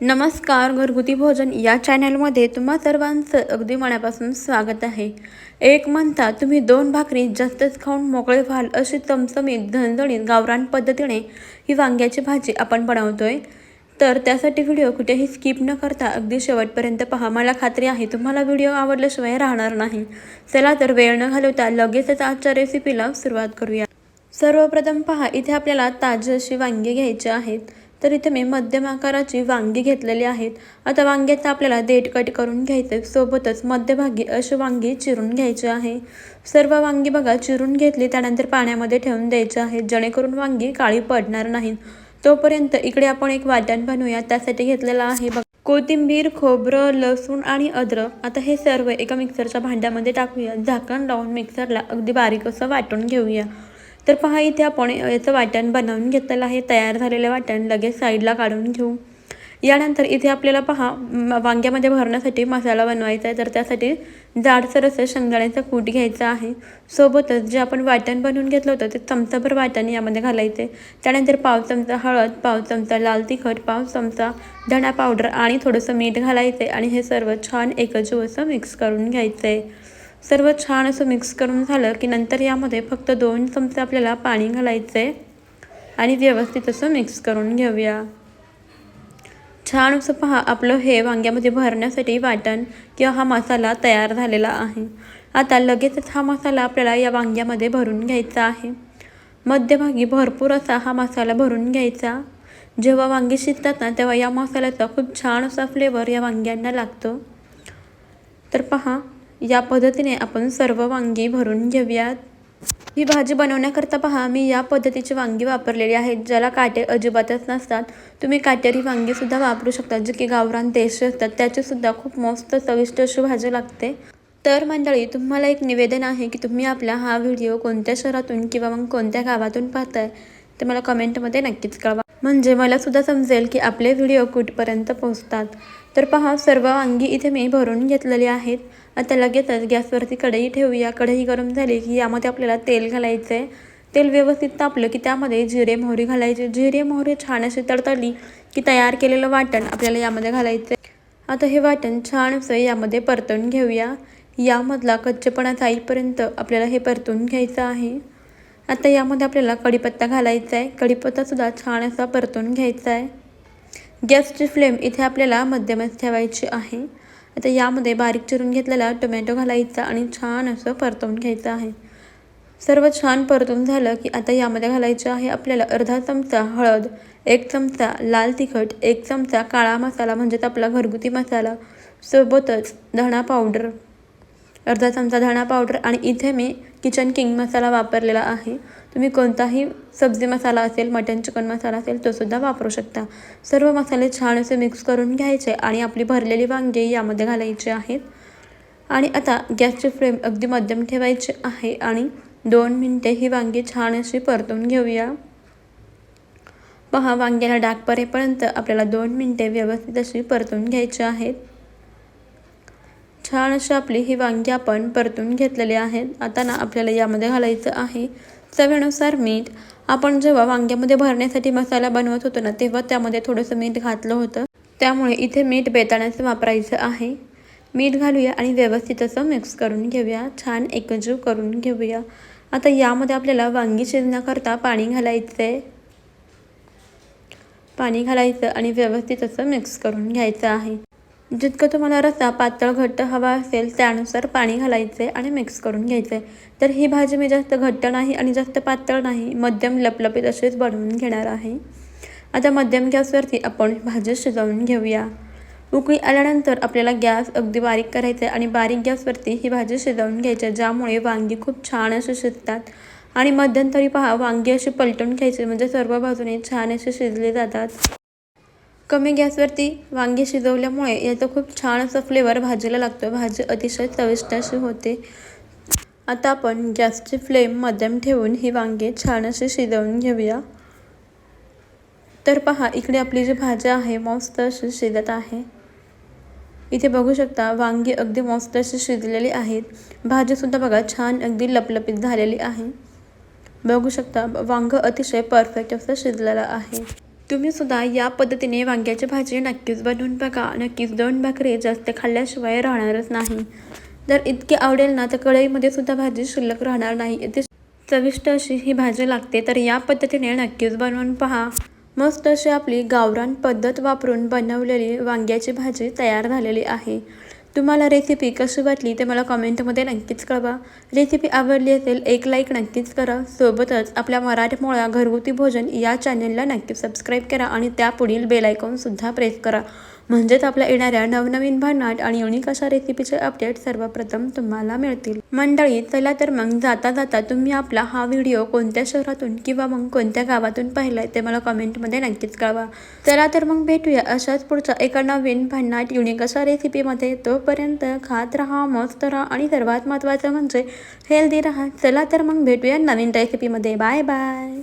नमस्कार घरगुती भोजन या चॅनलमध्ये तुम्हा सर्वांचं अगदी मनापासून स्वागत आहे. एक म्हणता तुम्ही दोन भाकरी जास्तच खाऊन मोकळे व्हाल अशी चमचमीत झणझणीत गावरान पद्धतीने ही वांग्याची भाजी आपण बनवतोय. तर त्यासाठी व्हिडिओ कुठेही स्किप न करता अगदी शेवटपर्यंत पहा. मला खात्री आहे तुम्हाला व्हिडिओ आवडल्याशिवाय राहणार नाही. चला तर वेळ न घालवता लगेचच आजच्या रेसिपीला सुरुवात करूया. सर्वप्रथम पहा इथे आपल्याला ताजी अशी वांगी घ्यायची आहेत. तर इथे मी मध्यम आकाराची वांगी घेतलेली आहेत. आता वांग्याचा आपल्याला देठ कट करून घ्यायचं सोबतच मध्यभागी अशी वांगी चिरून घ्यायची आहे. सर्व वांगी बघा चिरून घेतली त्यानंतर पाण्यामध्ये ठेवून द्यायची आहे. जेणेकरून वांगी काळी पडणार नाहीत तोपर्यंत इकडे आपण एक वाटण बनवूया. त्यासाठी घेतलेलं आहे बघा. कोथिंबीर खोबरं लसूण आणि अद्रक. आता हे सर्व एका मिक्सरच्या भांड्यामध्ये टाकूया. झाकण लावून मिक्सरला अगदी बारीक असं वाटून घेऊया. तर पहा इथे आपण याचं वाटण बनवून घेतलेलं आहे. तयार झालेलं वाटण लगेच साईडला काढून घेऊ. यानंतर इथे आपल्याला पहा वांग्यामध्ये भरण्यासाठी मसाला बनवायचा आहे. तर त्यासाठी जाडसर असं शेंगदाण्याचं कूट घ्यायचं आहे. सोबतच जे आपण वाटण बनवून घेतलं होतं ते चमचाभर वाटण यामध्ये घालायचे. त्यानंतर पाव चमचा हळद पाव चमचा लाल तिखट पाव चमचा धणा पावडर आणि थोडंसं मीठ घालायचं. आहे आणि हे सर्व छान एकजीव असं मिक्स करून घ्यायचं. आहे सर्व छान असं मिक्स करून झालं की नंतर यामध्ये फक्त दोन चमचे आपल्याला पाणी घालायचं आहे आणि व्यवस्थित असं मिक्स करून घेऊया. छान असं पहा आपलं हे वांग्यामध्ये भरण्यासाठी वाटण किंवा हा मसाला तयार झालेला आहे. आता लगेचच हा मसाला आपल्याला या वांग्यामध्ये भरून घ्यायचा आहे. मध्यभागी भरपूर असा हा मसाला भरून घ्यायचा. जेव्हा वांगी शिजतात ना तेव्हा या मसाल्याचा खूप छान असा फ्लेवर या वांग्यांना लागतो. तर पहा या पद्धतीने आपण सर्व वांगी भरून घेऊयात. ही भाजी बनवण्याकरता पहा मी या पद्धतीची वांगी वापरलेली आहेत ज्याला काटे अजिबातच नसतात. तुम्ही काटेरी वांगीसुद्धा वापरू शकता जे की गावरान देशी असतात. त्याचीसुद्धा खूप मस्त चविष्ट अशी भाजी लागते. तर मंडळी तुम्हाला एक निवेदन आहे की तुम्ही आपला हा व्हिडिओ कोणत्या शहरातून किंवा मग कोणत्या गावातून पाहताय ते मला कमेंटमध्ये नक्कीच कळवा. म्हणजे मला सुद्धा समजेल की आपले व्हिडिओ कुठपर्यंत पोहोचतात. तर पहा सर्व वांगी इथे मी भरून घेतलेली आहेत. आता लगेचच गॅसवरती कढई ठेवूया. कढई गरम झाली की यामध्ये आपल्याला तेल घालायचं आहे तेल व्यवस्थित तापलं की त्यामध्ये जिरे मोहरी घालायचे. जिरे मोहरी छान अशी तडतडली की तयार केलेलं वाटण आपल्याला यामध्ये घालायचं आहे आता हे वाटण छान असं यामध्ये परतून घेऊया. यामधला कच्चेपणा जाईपर्यंत आपल्याला हे परतून घ्यायचं आहे. आता यामध्ये आपल्याला कढीपत्ता घालायचा आहे कढीपत्तासुद्धा छान असा परतून घ्यायचा आहे गॅसची फ्लेम इथे आपल्याला मध्यमच ठेवायची आहे. आता यामध्ये बारीक चिरून घेतलेला टोमॅटो घालायचा आणि छान असं परतवून घ्यायचं आहे. सर्व छान परतून झालं की आता यामध्ये घालायचं आहे आपल्याला अर्धा चमचा हळद एक चमचा लाल तिखट एक चमचा काळा मसाला म्हणजेच आपला घरगुती मसाला सोबतच धणा पावडर. अर्धा चमचा धणा पावडर आणि इथे मी किचन किंग मसाला वापरलेला आहे. तुम्ही कोणताही सब्जी मसाला असेल मटन चिकन मसाला असेल तो सुद्धा वापरू शकता. सर्व मसाले छान असे मिक्स करून घ्यायचे आणि आपली भरलेली वांगी यामध्ये घालायची आहेत. आणि आता गॅसची फ्लेम अगदी मध्यम ठेवायची आहे आणि दोन मिनटे ही वांगी छान अशी परतून घेऊया. पहा वांग्याला डाग परेपर्यंत आपल्याला दोन मिनटे व्यवस्थित अशी परतून घ्यायची आहेत. छान अशी आपली ही वांगी आपण परतून घेतलेली आहेत आता ना आपल्याला यामध्ये घालायचं आहे. चवीनुसार मीठ. आपण जेव्हा वांग्यामध्ये भरण्यासाठी मसाला बनवत होतो ना तेव्हा त्यामध्ये थोडंसं मीठ घातलं होतं. त्यामुळे इथे मीठ बेताण्याचं वापरायचं आहे. मीठ घालूया आणि व्यवस्थित असं मिक्स करून घेऊया. छान एकजीव करून घेऊया. आता यामध्ये आपल्याला वांगी शिजण्याकरता पाणी घालायचं आहे पाणी घालायचं आणि व्यवस्थित असं मिक्स करून घ्यायचं आहे. जितकं तुम्हाला रस्सा पातळ घट्ट हवा असेल त्यानुसार पाणी घालायचं आहे आणि मिक्स करून घ्यायचं. आहे तर ही भाजी मी जास्त घट्ट नाही आणि जास्त पातळ नाही मध्यम लपलपीत अशीच बनवून घेणार आहे. आता मध्यम गॅसवरती आपण भाजी शिजवून घेऊया. उकळी आल्यानंतर आपल्याला गॅस अगदी बारीक करायचा आहे आणि बारीक गॅसवरती ही भाजी शिजवून घ्यायची आहे ज्यामुळे वांगी खूप छान अशी शिजतात. आणि मध्यंतरी पहा वांगी अशी पलटून घ्यायची म्हणजे सर्व बाजूने छान असे शिजले जातात. कमी गॅसवरती वांगे शिजवल्यामुळे याचा खूप छान असा फ्लेवर भाजीला लागतो. भाजी अतिशय चविष्ट अशी होते. आता आपण गॅसची फ्लेम मध्यम ठेवून ही वांगे छान अशी शिजवून घेऊया. तर पहा इकडे आपली जी भाजी आहे मस्त अशी शिजत आहे. इथे बघू शकता वांगी अगदी मस्त अशी शिजलेली आहेत भाजीसुद्धा बघा छान अगदी लपलपीत झालेली आहे. बघू शकता वांग अतिशय परफेक्ट असं शिजलेलं आहे. तुम्ही सुद्धा या पद्धतीने वांग्याची भाजी नक्कीच बनवून बघा. नक्कीच दोन भाकरी जास्त खाल्ल्याशिवाय राहणारच नाही. जर इतकी आवडेल ना तर कढईमध्ये सुद्धा भाजी शिल्लक राहणार नाही. इथे चविष्ट अशी ही भाजी लागते तर या पद्धतीने नक्कीच बनवून पहा. मस्त अशी आपली गावरान पद्धत वापरून बनवलेली वांग्याची भाजी तयार झालेली आहे. तुम्हाला रेसिपी कशी वाटली ते मला कमेंटमध्ये नक्कीच कळवा. रेसिपी आवडली असेल एक लाईक नक्कीच करा. सोबतच आपल्या मराठमोळा घरगुती भोजन या चॅनलला नक्कीच सबस्क्राईब करा आणि त्या पुढील बेलायकॉनसुद्धा प्रेस करा. म्हणजेच आपल्या येणाऱ्या नवनवीन भन्नाट आणि युनिक अशा रेसिपीचे अपडेट सर्वप्रथम तुम्हाला मिळतील. मंडळी चला तर मग जाता जाता तुम्ही आपला हा व्हिडिओ कोणत्या शहरातून किंवा मग कोणत्या गावातून पाहिलाय ते मला कमेंटमध्ये नक्कीच कळवा. चला तर मग भेटूया अशाच पुढच्या एका नवीन भन्नाट युनिक अशा रेसिपीमध्ये तोपर्यंत खात राहा मस्त राहा आणि सर्वात महत्त्वाचं म्हणजे हेल्दी राहा. चला तर मग भेटूया नवीन रेसिपीमध्ये बाय बाय